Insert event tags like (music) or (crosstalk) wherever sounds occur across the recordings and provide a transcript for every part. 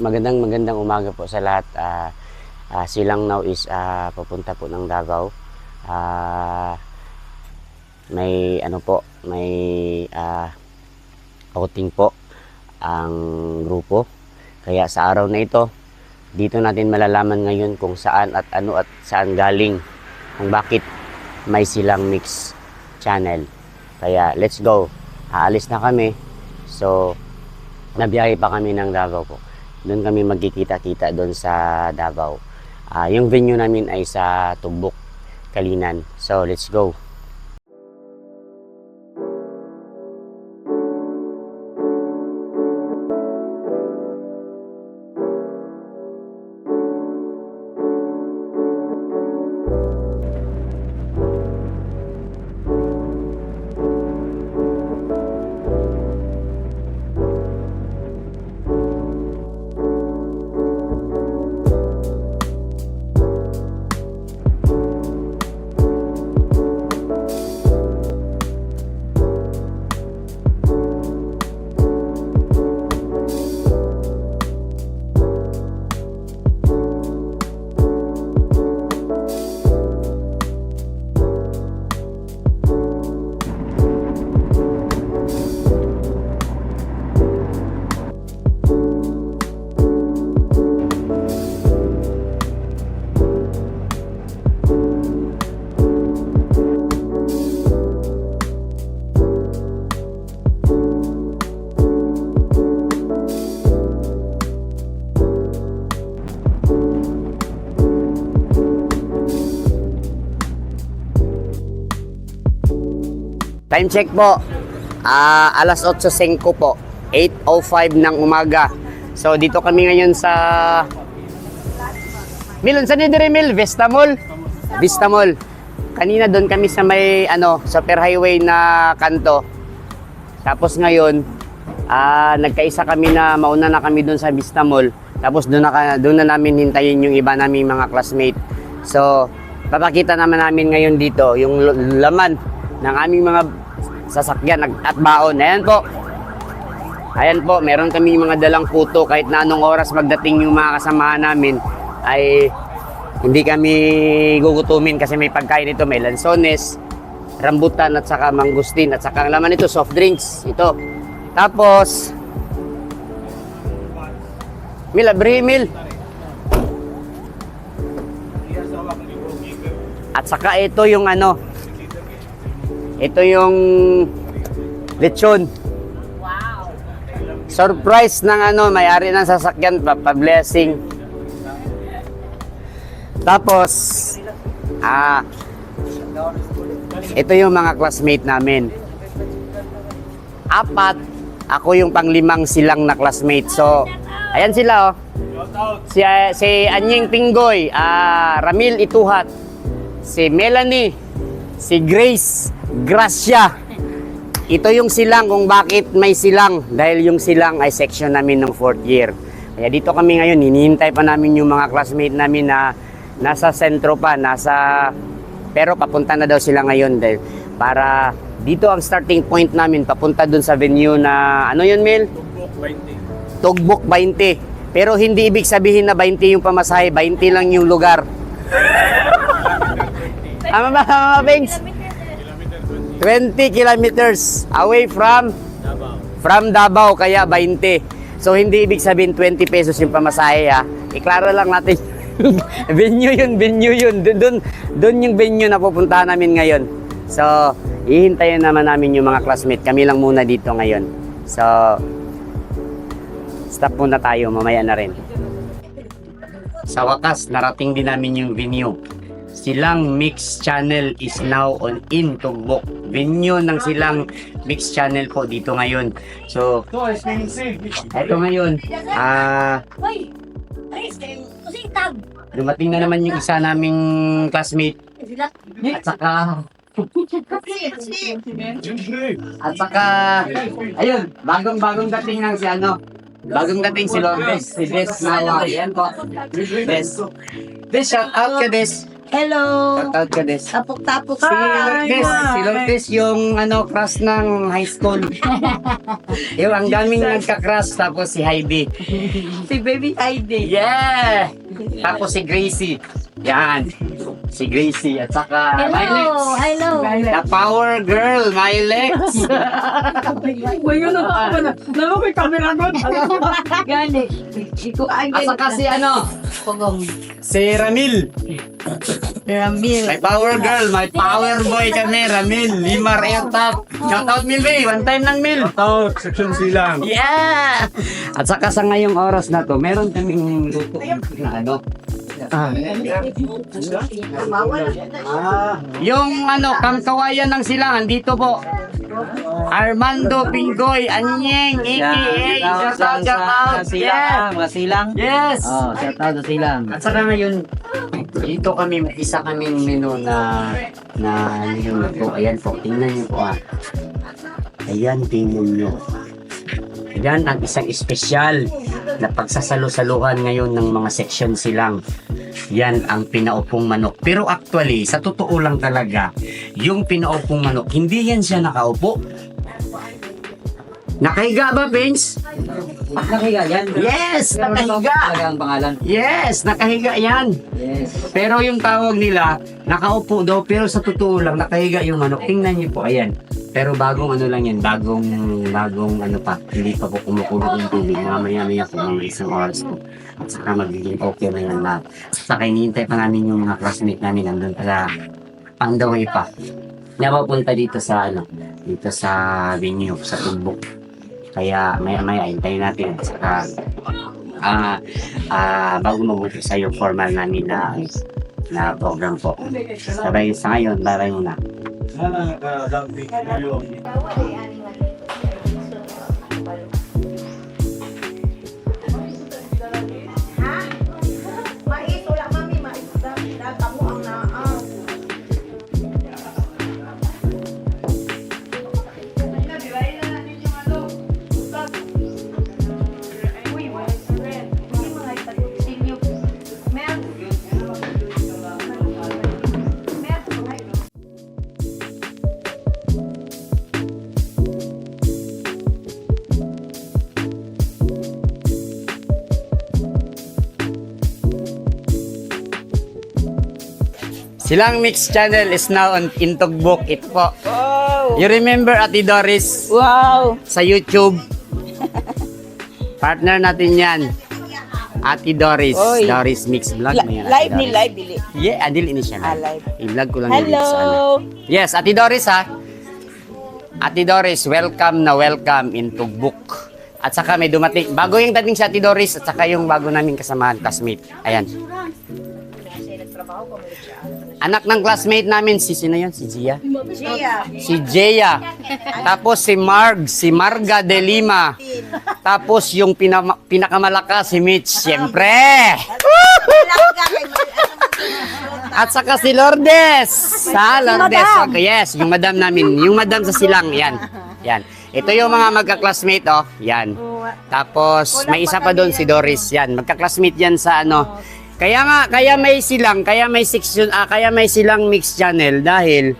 Magandang magandang umaga po sa lahat. Ah, ah, Silang Now is ah, papunta po ng Davao. Ah, may ano po, may ah, outing po ang grupo. Kaya sa araw na ito, dito natin malalaman ngayon kung saan at ano at saan galing, kung bakit may silang mix channel. Kaya let's go. Aalis na kami. So, nabiyahe pa kami ng Davao po. Doon kami magkikita-kita doon sa Davao. Ah, yung venue namin ay sa Tubok, Kalinan. So, let's go. Time check po. Ah, alas 8.05 po. 8.05 ng umaga. So, dito kami ngayon sa... Milon, saan yung Mil? Vista Mall? Vista Mall. Kanina doon kami sa may, ano, super highway na kanto. Tapos ngayon, ah, nagkaisa kami na mauna na kami doon sa Vista Mall. Tapos doon na, doon na namin hintayin yung iba naming mga classmate. So, papakita naman namin ngayon dito yung laman ng aming mga sasakyan at baon. Ayan po. Ayan po, meron kami mga dalang puto kahit na anong oras magdating yung mga kasamahan namin ay hindi kami gugutumin kasi may pagkain ito, may lansones, rambutan at saka mangustin at saka ang laman ito soft drinks ito. Tapos Mil, abrihi mil. At saka ito yung ano, ito yung lechon. Wow. Surprise ng ano, may-ari ng sasakyan, pa, pa-blessing. Tapos, ah, ito yung mga classmate namin. Apat, ako yung panglimang silang na classmate. So, ayan sila oh. Si, ah, si Anying Pinggoy, ah, Ramil Ituhat, si Melanie, si Grace, Gracia. Ito yung silang kung bakit may silang dahil yung silang ay section namin ng fourth year. Kaya dito kami ngayon, hinihintay pa namin yung mga classmate namin na nasa sentro pa, nasa pero papunta na daw sila ngayon dahil para dito ang starting point namin papunta dun sa venue na ano yun Mel? Tugbok 20. Pero hindi ibig sabihin na 20 yung pamasahe, 20 lang yung lugar. (laughs) Ama ba, Mama Bengs? 20 kilometers away from from Davao kaya 20. So hindi ibig sabihin 20 pesos yung pamasahe ha. Iklaro lang natin. (laughs) venue yun, venue yun. Doon, doon, yung venue na pupuntahan namin ngayon. So, ihintayin naman namin yung mga classmate. Kami lang muna dito ngayon. So, stop muna tayo. Mamaya na rin. Sa wakas, narating din namin yung venue. Silang Mix Channel is now on in Tugbok. Venue ng Silang Mix Channel po dito ngayon. So, eto ngayon, ah, tab. dumating na naman yung isa naming classmate at saka at saka ayun, bagong-bagong dating ng si ano, bagong dating si Lourdes, si Des Nawa. Yan po. Des. Des, shout out ka Des. Hello. Shoutout ka des. Tapok-tapok Si Lourdes, si Lourdes yung ano, crush ng high school. (laughs) yung ang daming nagka-crush, tapos si Heidi. Si Baby Heidi. Yeah! Tapos si Gracie. Yan. Si Gracie at saka Mylex. hello. The power girl, Mylex. Uy, (laughs) yun na ako na. Naman may camera ko. (laughs) Gani. Iko ay At saka si ano, Pagong. si Ramil. Ramil. My power girl, my power boy kami, Ramil. Limar Airtop. Shoutout Mil Bay, one time lang Mil. Tao, section silang. Yeah! At saka sa ngayong oras na to, meron kaming luto na ano. Ah. Yung ano, kamkawayan ng silangan, dito po. Armando Pingoy, Anyeng, a.k.a. Shout out. Yes! mga silang. Yes! Oh, shout out sa silang. At saka ngayon, dito kami, isa kaming menu na na na po. Ayan po, tingnan niyo po ah. Ayan, tingnan niyo. Yan ang isang espesyal na pagsasalo-saluhan ngayon ng mga section silang. Yan ang pinaupong manok. Pero actually, sa totoo lang talaga, yung pinaupong manok, hindi yan siya nakaupo. Nakahiga ba, Vince? Nakahiga yan. Yes, nakahiga. Ang pangalan. Yes, nakahiga yan. Yes. Pero yung tawag nila, nakaupo daw, pero sa totoo lang, nakahiga yung manok. Tingnan niyo po, ayan. Pero bagong ano lang yan, bagong, bagong ano pa, hindi pa po kumukulog yung tubig. Mamaya-maya po, mga isang oras po. At saka magiging okay na yan lahat. Saka hinihintay pa namin yung mga classmate namin nandun pa sa on the way pa. Napapunta dito sa ano, dito sa venue, sa Tumbok. Kaya maya-maya, hintayin natin. At saka, ah, ah, bago mabuti sa formal namin na na program po. Sabay sa ngayon, babay muna. Mais, Silang Mix Channel is now on Intogbok. Ito po. You remember Ate Doris Wow. sa YouTube? (laughs) Partner natin yan. Ate Doris. Oy. Doris Mix Vlog. La- Ate live ni live bili. Yeah, adil ini siya. Ah, live. I-vlog ko lang Hello. sa ano. Yes, Ate Doris ha. Ate Doris, welcome na welcome in Tugbuk. At saka may dumating, bago yung dating si Ate Doris at saka yung bago naming kasamahan, classmate. Ayan. Anak ng classmate namin, si sino yun? Si Gia? Gia. Si Jeya. Tapos si Marg, si Marga de Lima. Tapos yung pinama, pinakamalakas, si Mitch, siyempre. At saka si Lourdes. Sa Lourdes. Okay, yes, yung madam namin. Yung madam sa silang, yan. Yan. Ito yung mga magka-classmate, oh. Yan. Tapos, may isa pa doon, si Doris. Yan. Magka-classmate yan sa ano. Kaya nga, kaya may silang, kaya may section, ah, kaya may silang mix channel dahil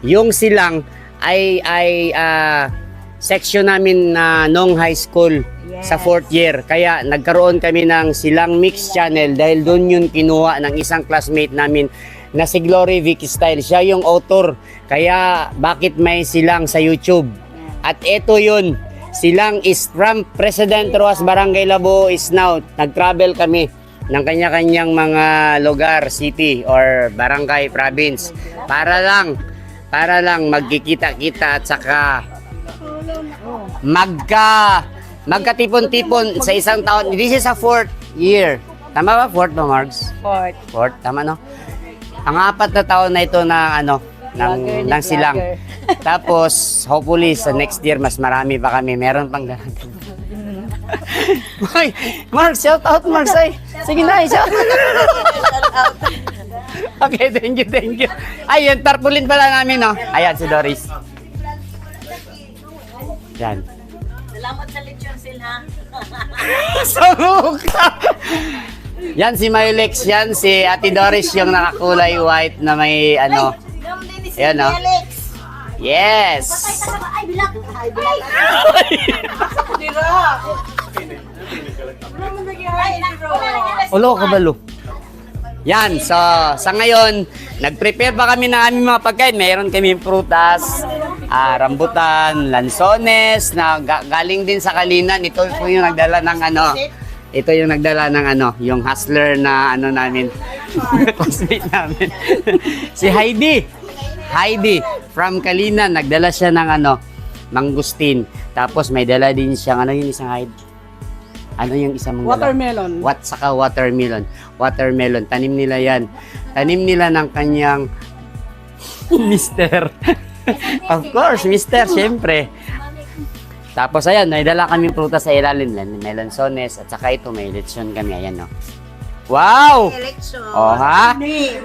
yung silang ay ay ah, section namin na nung high school sa fourth year. Kaya nagkaroon kami ng silang mix channel dahil doon yun kinuha ng isang classmate namin na si Glory Vicky Style. Siya yung author. Kaya bakit may silang sa YouTube? At ito yun. Silang is from President Roas Barangay Labo is now. Nag-travel kami ng kanya-kanyang mga lugar, city or barangay, province para lang para lang magkikita-kita at saka magka magkatipon-tipon sa isang taon. This is a fourth year. Tama ba? Fourth ba, Margs? Fort. Fourth, tama no? Ang apat na taon na ito na ano, ng, ng silang. Tapos, hopefully, sa next year, mas marami pa kami. Meron pang darating. Ay, (laughs) Mark, shout out, Mark. Ay, sige na, shout out. (laughs) okay, thank you, thank you. Ayun, tarpulin pala namin, no? Ayan, si Doris. Yan. Salamat sa lechon sila. (laughs) sa mukha. Yan si Mylex, yan si Ate Doris yung nakakulay white na may ano. Ayan. Felix. Yes! Ay, bilang. Ay, naging ay, dira. Ulo ka balo. Yan, so sa ngayon, nag-prepare pa kami ng aming mga pagkain. Meron kami prutas, ah, rambutan, lansones, na ga- galing din sa Kalinan. Ito po yung nagdala ng ano, ito yung nagdala ng ano, yung hustler na ano namin, (laughs) classmate namin. (laughs) si Heidi. Heidi from Kalinan, nagdala siya ng ano, mangustin. Tapos may dala din siyang ano yung isang Heidi. Ano yung isang mong dala? Watermelon. What saka watermelon. Watermelon, tanim nila 'yan. Tanim nila ng kanyang (laughs) mister. of course, mister, syempre. Tapos ayan, may dala kami prutas sa ilalim, lan- melansones at saka ito may lechon kami, ayan no. Wow! Election. Oh ha?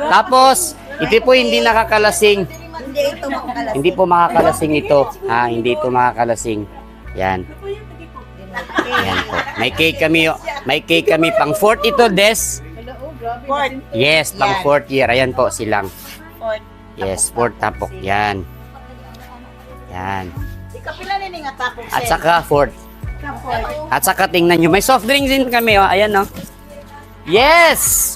Tapos, ito po hindi nakakalasing. Hindi ito makakalas. Hindi po makakalasing ito. Ha, hindi ito makakalasing. Yan. Yan po. May cake kami, oh. may cake kami pang fourth ito, Des. Fort. Yes, pang Yan. fourth year. Ayan po silang. Fort. Yes, fourth tapok. Yan. Yan. At saka fourth. At saka tingnan nyo, may soft drinks din kami. Oh. Ayan, oh. Yes!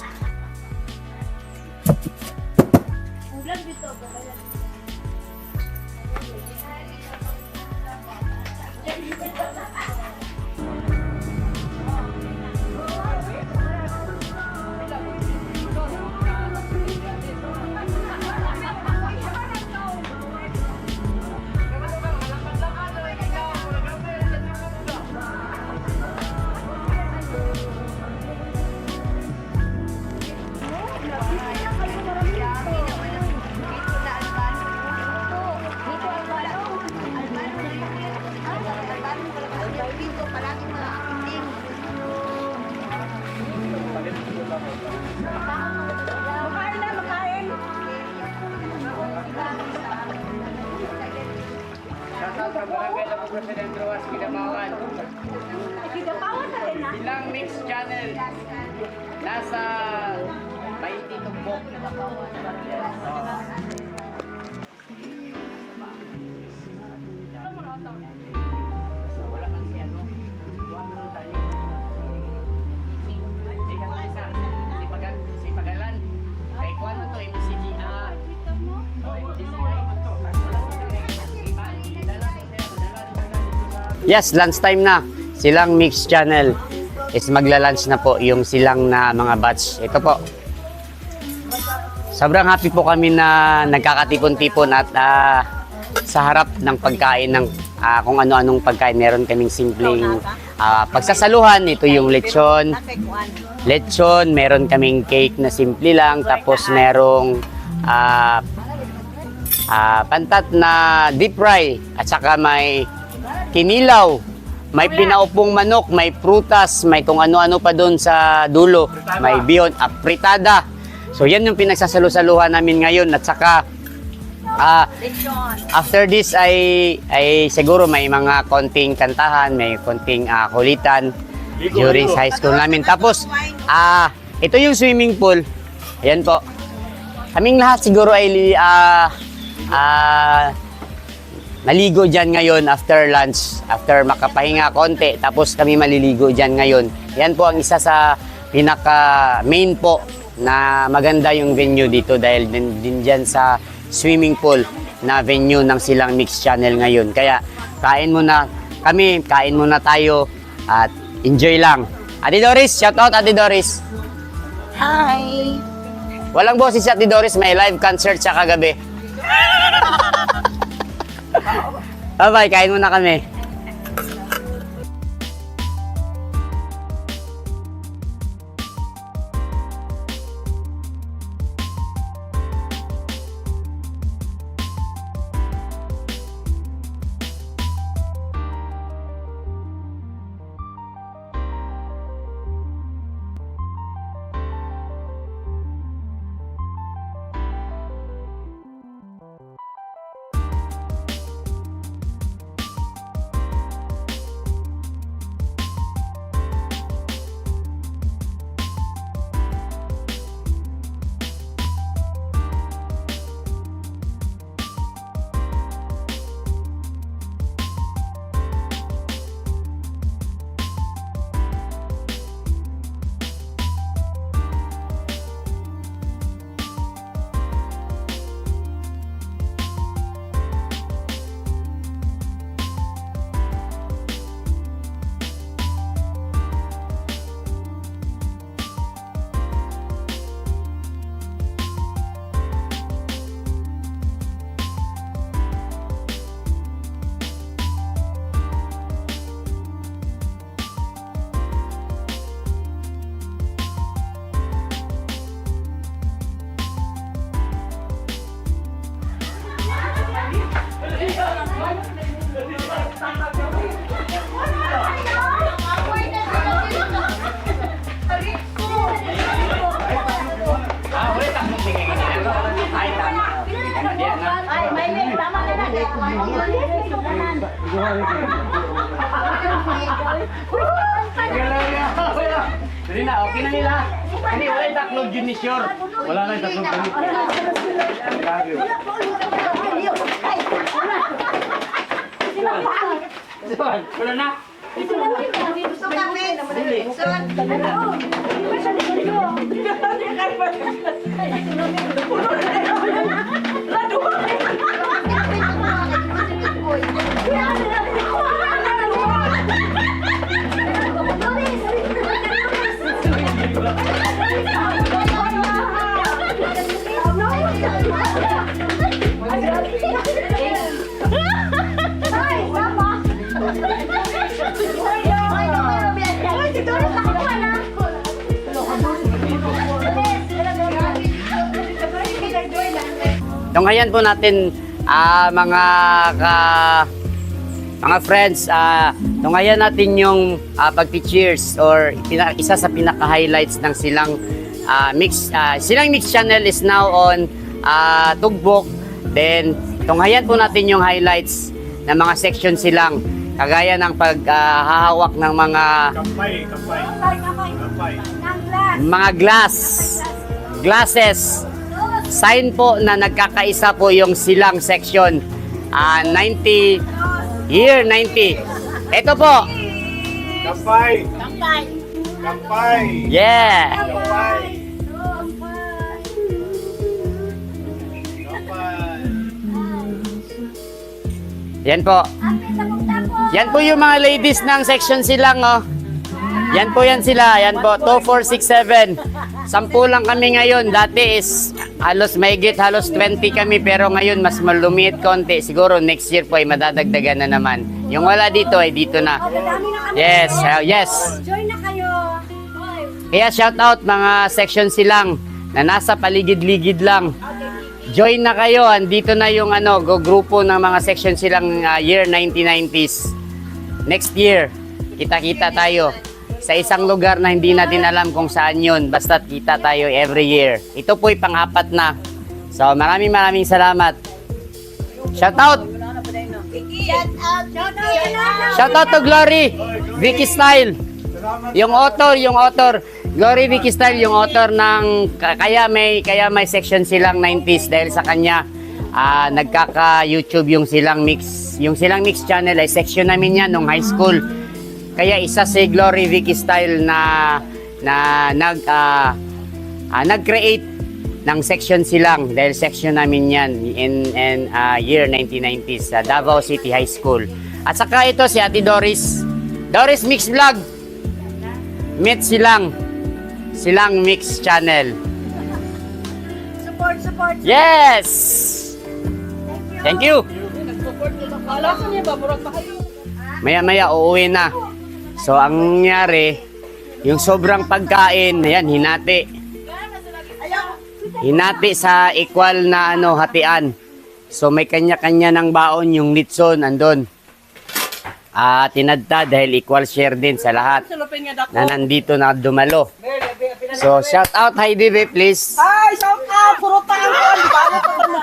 Yes, lunch time na. Silang mix channel is magla-lunch na po yung silang na mga batch. Ito po. Sobrang happy po kami na nagkakatipon-tipon at ah, sa harap ng pagkain ng ah, kung ano-anong pagkain. Meron kaming simpleng ah, pagsasaluhan. Ito yung lechon. Lechon, meron kaming cake na simple lang. Tapos merong ah, ah, pantat na deep fry. At saka may kinilaw. May pinaupong manok, may prutas, may kung ano-ano pa doon sa dulo. May beyond, apritada. So yan yung pinagsasalo-saluhan namin ngayon. At saka, ah, after this ay, ay siguro may mga konting kantahan, may konting ah, kulitan during high school namin. Tapos, ah, ito yung swimming pool. Ayan po. Kaming lahat siguro ay ah, ah, Naligo dyan ngayon after lunch, after makapahinga konti, tapos kami maliligo dyan ngayon. Yan po ang isa sa pinaka main po na maganda yung venue dito dahil din, din dyan sa swimming pool na venue ng silang mix channel ngayon. Kaya kain muna kami, kain muna tayo at enjoy lang. Ate Doris, shout out Ate Doris. Hi. Walang boses si Ate Doris, may live concert siya kagabi. Bye-bye, kain muna kami. Hindi na, okay na nila. Hindi, wala yung taklog yun ni Sure. Wala na yung taklog yun. Wala na. Gusto kami. Son. Tunghayan po natin ah, mga ka, mga friends, ah, tunghayan natin yung ah, pagti-cheers or pina- isa sa pinaka-highlights ng silang ah, mix. ah, silang mix channel is now on ah, Tugbok. Then, tunghayan po natin yung highlights ng mga section silang kagaya ng paghahawak ng mga Kampay, kampay, kampay. mga glass, glasses. Sign po na nagkakaisa po yung silang section. Ah, 90, year 90. Ito po. Kampay. Kampay. Kampay. Yeah. Kampay. Yan po. Yan po yung mga ladies ng section silang, oh. Yan po yan sila. Yan po. 2, 4, 6, 7. Sampu lang kami ngayon. Dati is halos mahigit, halos 20 kami. Pero ngayon mas malumiit konti. Siguro next year po ay madadagdagan na naman. Yung wala dito ay dito na. Yes. uh, yes. Join na kayo. Kaya shout out mga section silang na nasa paligid-ligid lang. Join na kayo. Andito na yung ano, go grupo ng mga section silang uh, year 1990s. Next year, kita-kita tayo sa isang lugar na hindi natin alam kung saan yun. Basta kita tayo every year. Ito po'y pang-apat na. So maraming maraming salamat. Shout out! Shout out. Shout out. Shout out to Glory! Vicky Style! Yung author, yung author. Glory Vicky Style, yung author ng ka- kaya may kaya may section silang 90s dahil sa kanya ah, nagkaka-YouTube yung silang mix. Yung silang mix channel ay section namin yan nung high school. Kaya isa si Glory Vicky Style na na nag ah, ah, nag-create ng section silang dahil section namin yan in, in ah, year 1990s sa Davao City High School. At saka ito si Ate Doris. Doris Mix Vlog. Meet silang. Silang Mix Channel. Support, support. Yes! Thank you. Pa kayo. Maya-maya uuwi na. So, ang nangyari, yung sobrang pagkain, ayan, hinati. Hinati sa equal na ano, hatian. So, may kanya-kanya ng baon yung litson, andun. Ah, tinadta dahil equal share din sa lahat na nandito na dumalo. So, shout out Heidi Bay, please. Ay, shout out! Puro tayo ko! Balo ko na.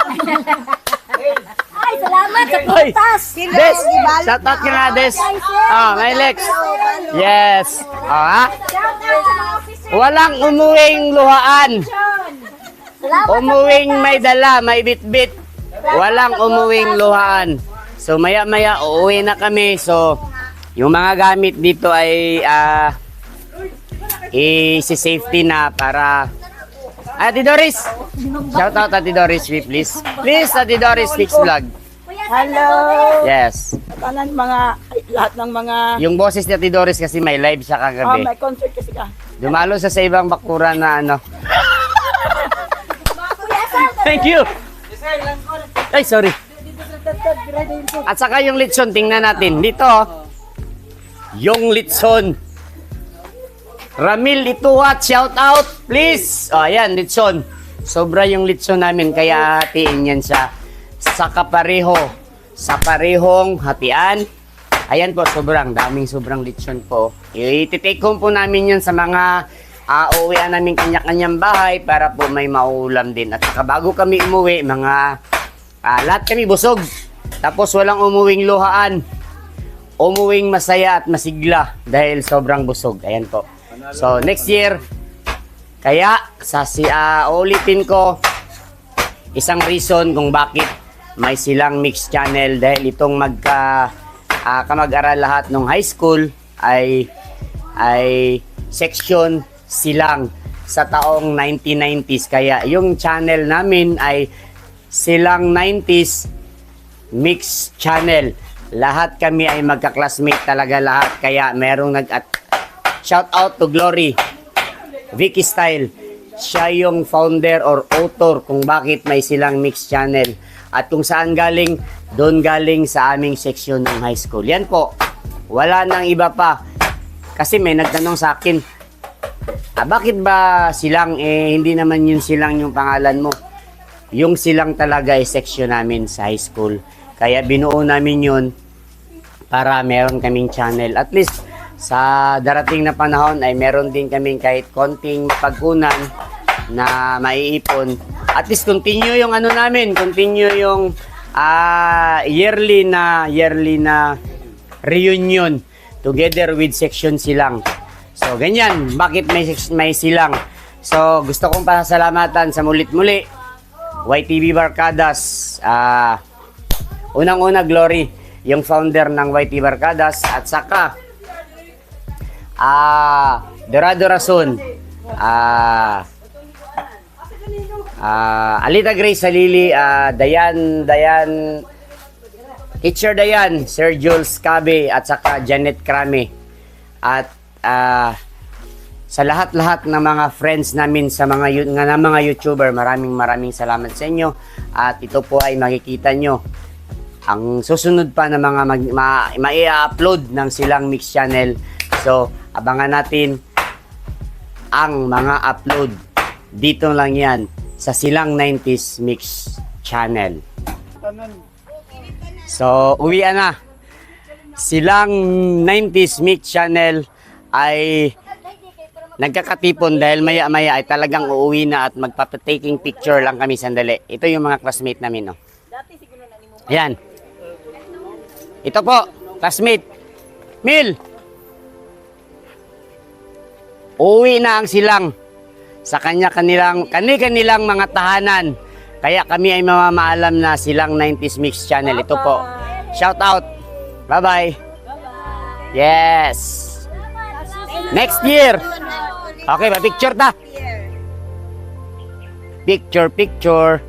Ay, salamat sa Hoy, Des, shout out ka nga, Des. Oh, may Lex. Yes. Oh, ha? Mga officer. Walang umuwing luhaan. Umuwing may dala, may bitbit. Walang umuwing luhaan. So maya-maya uuwi na kami. So yung mga gamit dito ay ah i-safety na para Ate Doris. Shout out Ate Doris, please. Please Ate Doris Fix Vlog. Hello! Yes. Kanan mga, lahat ng mga, Yung boses ni Ate Doris kasi may live siya oh, kagabi. may concert kasi ka. Dumalo sa sa ibang bakuran na ano. Thank you. Ay, sorry. At saka yung litson, tingnan natin. Dito, oh. yung litson. Ramil Ituat, shout out, please. O, ayan, litson. Sobra yung litson namin, kaya hatiin yan sa, sa kapareho. Sa parehong hatian. Ayan po, sobrang daming sobrang litson po. I-take home po namin yan sa mga uh, uuwian namin kanya-kanyang bahay para po may maulam din. At saka bago kami umuwi, mga ah, lahat kami busog. Tapos walang umuwing luhaan. umuwing masaya at masigla dahil sobrang busog. Ayan po. So, next year, kaya sa si ah, ulitin ko isang reason kung bakit may silang mix channel dahil itong magka ah, kamag-aral lahat ng high school ay ay section silang sa taong 1990s kaya yung channel namin ay silang 90s mix channel. Lahat kami ay magka-classmate talaga lahat. Kaya merong nag at shout out to Glory Vicky Style. Siya yung founder or author kung bakit may silang mix channel at kung saan galing doon galing sa aming section ng high school. Yan po. Wala nang iba pa. Kasi may nagtanong sa akin ah, bakit ba silang eh hindi naman yun silang yung pangalan mo? Yung silang talaga ay section namin sa high school. Kaya binuo namin yun para meron kaming channel. At least sa darating na panahon ay meron din kaming kahit konting pagkunan na maiipon. At least continue yung ano namin, continue yung ah, yearly na yearly na reunion together with section silang. So ganyan, bakit may may silang? So gusto kong pasalamatan sa mulit-muli YTV Barkadas. Ah Unang-una, Glory, yung founder ng YT Barkadas at saka ah Dorado Rason, ah ah Alita Grace Salili, ah Dayan, Dayan, Teacher Dayan, Sir Jules Cabe at saka Janet Krame. At ah sa lahat-lahat ng mga friends namin sa mga nga ng mga YouTuber, maraming maraming salamat sa inyo. At ito po ay makikita nyo ang susunod pa na mga mag, ma, ma-upload ng silang mix channel. So, abangan natin ang mga upload dito lang yan sa silang 90s mix channel. So, uwian na. Silang 90s mix channel ay nagkakatipon dahil maya-maya ay talagang uuwi na at magpapataking picture lang kami sandali. Ito yung mga classmate namin, no? Ayan. Ito po, classmate. Mil! Uuwi na ang silang sa kanya-kanilang, kani-kanilang mga tahanan. Kaya kami ay mamamaalam na silang 90s Mix Channel. Ito po. Shout out. Bye-bye. Yes. Next year. Okay, ba picture ta? Picture, picture.